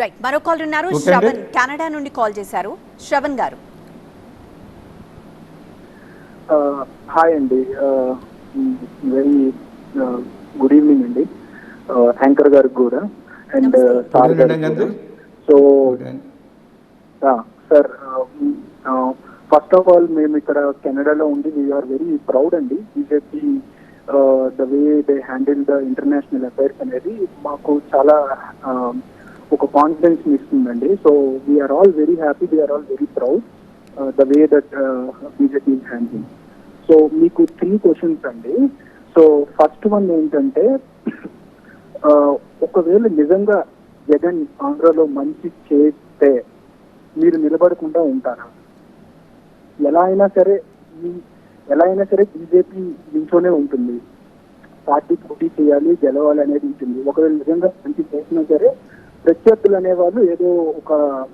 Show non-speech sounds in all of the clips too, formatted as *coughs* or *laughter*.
Right మరో call ఉన్నారు. Shravan Canada నుండి కాల్ చేశారు. శ్రవణ్ గారు. హాయ్ అండి. వెరీ గుడ్ ఈవినింగ్ అండి. యాంకర్ గారికి కూడా. అండ్ నమస్తే. Sir. So sir first of all మేము ఇక్కడ కెనడాలో ఉండి వీఆర్ వెరీ ప్రౌడ్ అండి. BJP the way they handle the international affairs అనేది మాకు చాలా uh, ఒక కాన్ఫిడెన్స్ ఇస్తుందండి so we are all very happy we are all very proud the way that BJP handing so మీకు త్రీ క్వశ్చన్స్ అండి. So first one ఏంటంటే *coughs* uh, ఒకవేళ నిజంగా జగన్ ఆంధ్రలో మంచి చేస్తే మీరు నిలబడకుండా ఉంటారా? ఎలా అయినా సరే ఎలా అయినా సరే బీజేపీ నించోనే ఉంటుంది. పార్టీ పోటీ చేయాలి గెలవాలి అనేది ఉంటుంది. ఒకవేళ నిజంగా మంచి చేసినా సరే ప్రత్యర్థులు అనేవాళ్ళు ఏదో ఒక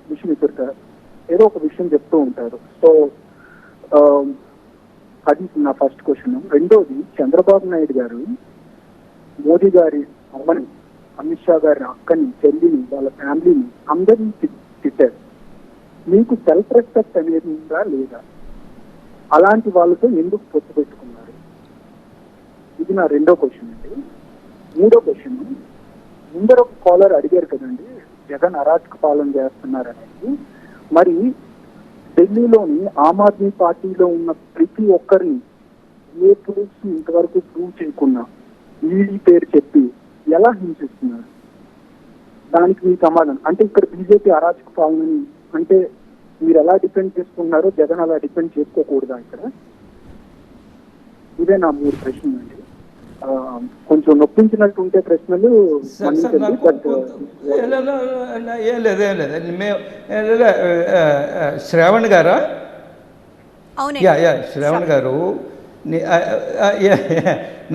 విషయం ఎదురుతారు ఏదో ఒక విషయం చెప్తూ ఉంటారు. సో అది నా ఫస్ట్ క్వశ్చన్ రెండోది చంద్రబాబు నాయుడు గారు మోదీ గారి అమ్మని అమిత్ షా గారి అక్కని చెల్లిని వాళ్ళ ఫ్యామిలీని అందరినీ తి- తిట్టారు. మీకు సెల్ఫ్ రెస్పెక్ట్ అనేది ఉందా లేదా? అలాంటి వాళ్ళతో ఎందుకు పొత్తు పెట్టుకున్నారు? ఇది నా రెండో క్వశ్చన్ అండి. మూడో క్వశ్చన్ ముందర ఒక కాలర్ అడిగారు కదండి జగన్ అరాచక పాలన చేస్తున్నారు అనేది మరి ఢిల్లీలోని ఆమ్ ఆద్మీ పార్టీలో ఉన్న ప్రతి ఒక్కరిని ఏ పోలీస్ ఇంతవరకు ప్రూవ్ చేయకుండా ఈడీ పేరు చెప్పి ఎలా హింసిస్తున్నారు? దానికి మీ సమాధానం. అంటే ఇక్కడ బీజేపీ అరాచక పాలనని అంటే మీరు ఎలా డిపెండ్ చేసుకున్నారో జగన్ అలా డిపెండ్ చేసుకోకూడదా ఇక్కడ? ఇదే నా మూడు ప్రశ్నలు అండి కొంచెం నొప్పించినట్టు ఉంటే ప్రశ్నలు ఏ లేదు, ఏం లేదు మేము శ్రావణ్ గారా? Yeah yeah Shravan. గారు.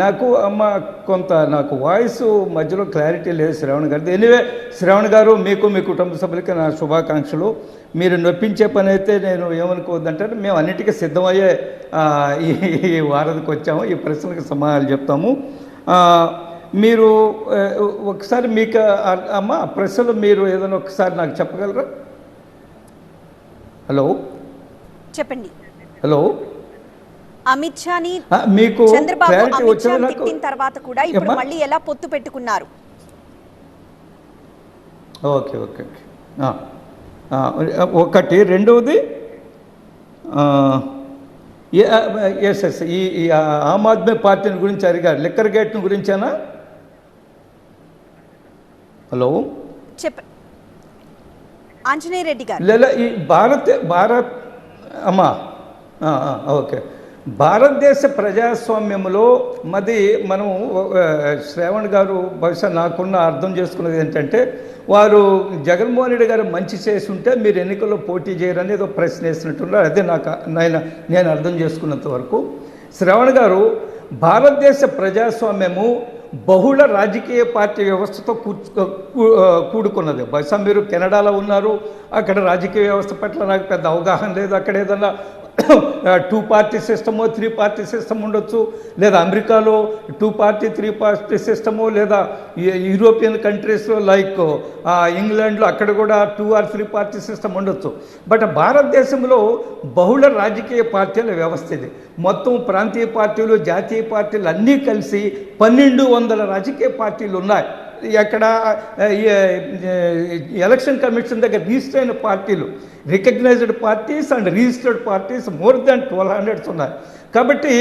నాకు అమ్మ కొంత నాకు వాయిస్ మధ్యలో క్లారిటీ లేదు శ్రావణ్ గారు ఎనివే శ్రావణ్ గారు మీకు మీ కుటుంబ సభ్యులకి నా శుభాకాంక్షలు. మీరు నొప్పించే పని అయితే నేను ఏమనుకోవద్దంటే మేము అన్నిటికీ సిద్ధమయ్యే ఈ వారానికి వచ్చాము ఈ ప్రశ్నలకు సమాధానాలు చెప్తాము. మీరు ఒకసారి మీకు అమ్మ ఆ ప్రశ్నలు మీరు ఏదైనా ఒకసారి నాకు చెప్పగలరా? హలో చెప్పండి. హలో అమిత్ షాని మీకు చంద్రబాబు క్లారిటీ అమిత్ షా తిట్టిన తర్వాత కూడా ఇప్పుడు? మళ్ళీ ఎలా పొత్తు పెట్టుకున్నారు? ఓకే ఓకే ఒకటి రెండవది ఎస్ ఎస్ ఈ ఆమ్ ఆద్మీ పార్టీని గురించి అడిగారు. లిక్కర్ గేట్ని గురించేనా? హలో? చెప్ప ఆంజనేయ రెడ్డి గారు లేదా ఈ భారత భారత్ అమ్మా ఓకే. భారతదేశ ప్రజాస్వామ్యంలో మది మనం శ్రావణ్ గారు బహుశా నాకున్న అర్థం చేసుకున్నది ఏంటంటే వారు జగన్మోహన్ రెడ్డి గారు మంచి చేసి ఉంటే మీరు ఎన్నికల్లో పోటీ చేయరని ఏదో ప్రశ్న వేసినట్టున్నారు. అదే నాకు నేను నేను అర్థం చేసుకున్నంత వరకు. శ్రావణ్ గారు భారతదేశ ప్రజాస్వామ్యము బహుళ రాజకీయ పార్టీ వ్యవస్థతో కూర్చు కూడుకున్నది. బహుశా మీరు కెనడాలో ఉన్నారు అక్కడ రాజకీయ వ్యవస్థ పట్ల నాకు పెద్ద అవగాహన లేదు అక్కడ ఏదన్నా టూ పార్టీ సిస్టమో త్రీ పార్టీ సిస్టమ్ ఉండొచ్చు. లేదా అమెరికాలో టూ పార్టీ త్రీ పార్టీ సిస్టమో లేదా యూరోపియన్ కంట్రీస్లో లైక్ ఇంగ్లాండ్లో అక్కడ కూడా two or three party system ఉండొచ్చు. బట్ భారతదేశంలో బహుళ రాజకీయ పార్టీల వ్యవస్థ ఇది. మొత్తం ప్రాంతీయ పార్టీలు జాతీయ పార్టీలు అన్నీ కలిసి పన్నెండు వందల రాజకీయ పార్టీలు ఉన్నాయి. ఎక్కడ ఎలక్షన్ కమిషన్ దగ్గర రిజిస్టర్ అయిన పార్టీలు. Recognised parties and registered parties more than twelve hundreds ఉన్నాయి. కాబట్టి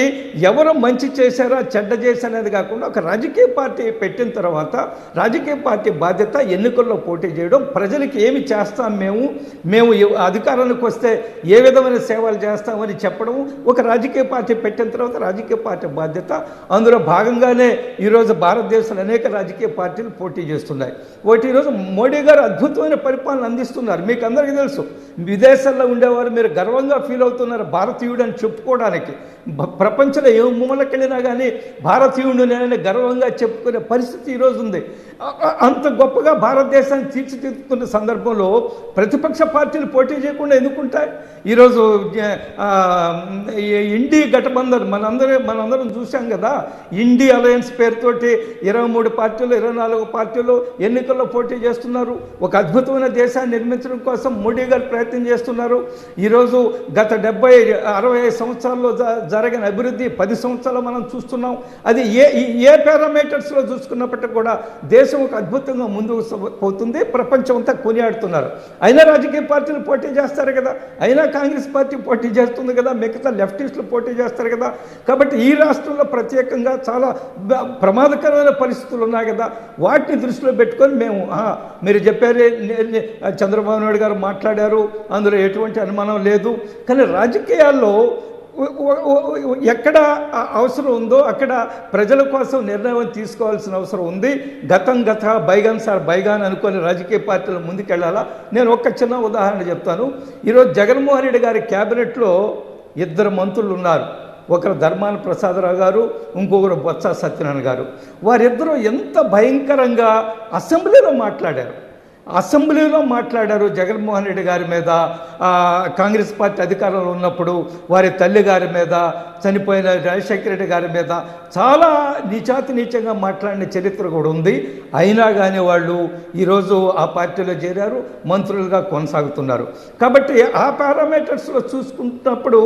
ఎవరు మంచి చేశారా చెడ్డ చేశారనేది కాకుండా ఒక రాజకీయ పార్టీ పెట్టిన తర్వాత రాజకీయ పార్టీ బాధ్యత ఎన్నికల్లో పోటీ చేయడం ప్రజలకి ఏమి చేస్తాం మేము మేము అధికారానికి వస్తే ఏ విధమైన సేవలు చేస్తామని చెప్పడం ఒక రాజకీయ పార్టీ పెట్టిన తర్వాత రాజకీయ పార్టీ బాధ్యత అందులో భాగంగానే ఈరోజు భారతదేశంలో అనేక రాజకీయ పార్టీలు పోటీ చేస్తున్నాయి. ఒకటి ఈరోజు మోడీ గారు అద్భుతమైన పరిపాలన అందిస్తున్నారు. మీకు అందరికీ తెలుసు విదేశాల్లో ఉండేవారు మీరు గర్వంగా ఫీల్ అవుతున్నారు భారతీయుడు అని చెప్పుకోవడానికి. ప్రపంచంలో ఏ మూలకెళ్ళినా కానీ భారతీయుడు నేనని గర్వంగా చెప్పుకునే పరిస్థితి ఈరోజు ఉంది అంత గొప్పగా భారతదేశాన్ని తీర్చిదిద్దుతున్న సందర్భంలో ప్రతిపక్ష పార్టీలు పోటీ చేయకుండా ఎందుకుంటాయి? ఈరోజు ఇండి గఠబంధన్ మనందరం మనందరం చూసాం కదా ఇండి అలయన్స్ పేరుతోటి ఇరవై మూడు పార్టీలు ఇరవై నాలుగు పార్టీలు ఎన్నికల్లో పోటీ చేస్తున్నారు. ఒక అద్భుతమైన దేశాన్ని నిర్మించడం కోసం మోడీ గారు ప్రయత్నం చేస్తున్నారు. ఈరోజు గత డెబ్బై అరవై సంవత్సరాల్లో జ- జరగని అభివృద్ధి పది సంవత్సరాలు మనం చూస్తున్నాం. అది ఏ ఈ- ఏ పారామీటర్స్లో చూసుకున్నప్పటికీ కూడా దేశం ఒక అద్భుతంగా ముందుకు పోతుంది. ప్రపంచం అంతా కొనియాడుతున్నారు. అయినా రాజకీయ పార్టీలు పోటీ చేస్తారు కదా. అయినా కాంగ్రెస్ పార్టీ పోటీ చేస్తుంది కదా. మిగతా లెఫ్టిస్టులు పోటీ చేస్తారు కదా. కాబట్టి ఈ రాష్ట్రంలో ప్రత్యేకంగా చాలా ప్రమాదకరమైన పరిస్థితులు ఉన్నాయి కదా. వాటిని దృష్టిలో పెట్టుకొని మేము మీరు చెప్పారే చంద్రబాబు నాయుడు గారు మాట్లాడారు. అందులో ఎటువంటి అనుమానం లేదు. కానీ రాజకీయాల్లో ఎక్కడ అవసరం ఉందో అక్కడ ప్రజల కోసం నిర్ణయం తీసుకోవాల్సిన అవసరం ఉంది. గతం గత బైగాన్ సార్ బైగాన్ అనుకొని రాజకీయ పార్టీలు ముందుకెళ్ళాలా? నేను ఒక్క చిన్న ఉదాహరణ చెప్తాను. ఈరోజు జగన్మోహన్ రెడ్డి గారి క్యాబినెట్లో ఇద్దరు మంత్రులు ఉన్నారు. ఒకరు ధర్మాన ప్రసాదరావు గారు ఇంకొకరు బొత్స సత్యనారాయణ గారు. వారిద్దరూ ఎంత భయంకరంగా అసెంబ్లీలో మాట్లాడారు. అసెంబ్లీలో మాట్లాడారు జగన్మోహన్ రెడ్డి గారి మీద కాంగ్రెస్ పార్టీ అధికారంలో ఉన్నప్పుడు వారి తల్లి గారి మీద చనిపోయిన రాజశేఖర రెడ్డి గారి మీద చాలా నిచాతి నీచంగా మాట్లాడిన చరిత్ర కూడా ఉంది. అయినా కానీ వాళ్ళు ఈరోజు ఆ పార్టీలో చేరారు మంత్రులుగా కొనసాగుతున్నారు. కాబట్టి ఆ పారామీటర్స్లో చూసుకుంటున్నప్పుడు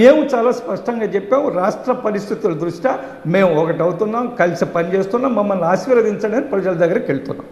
మేము చాలా స్పష్టంగా చెప్పాము రాష్ట్ర పరిస్థితుల దృష్ట్యా మేము ఒకటవుతున్నాం కలిసి పనిచేస్తున్నాం మమ్మల్ని ఆశీర్వదించడానికి ప్రజల దగ్గరికి వెళ్తున్నాం.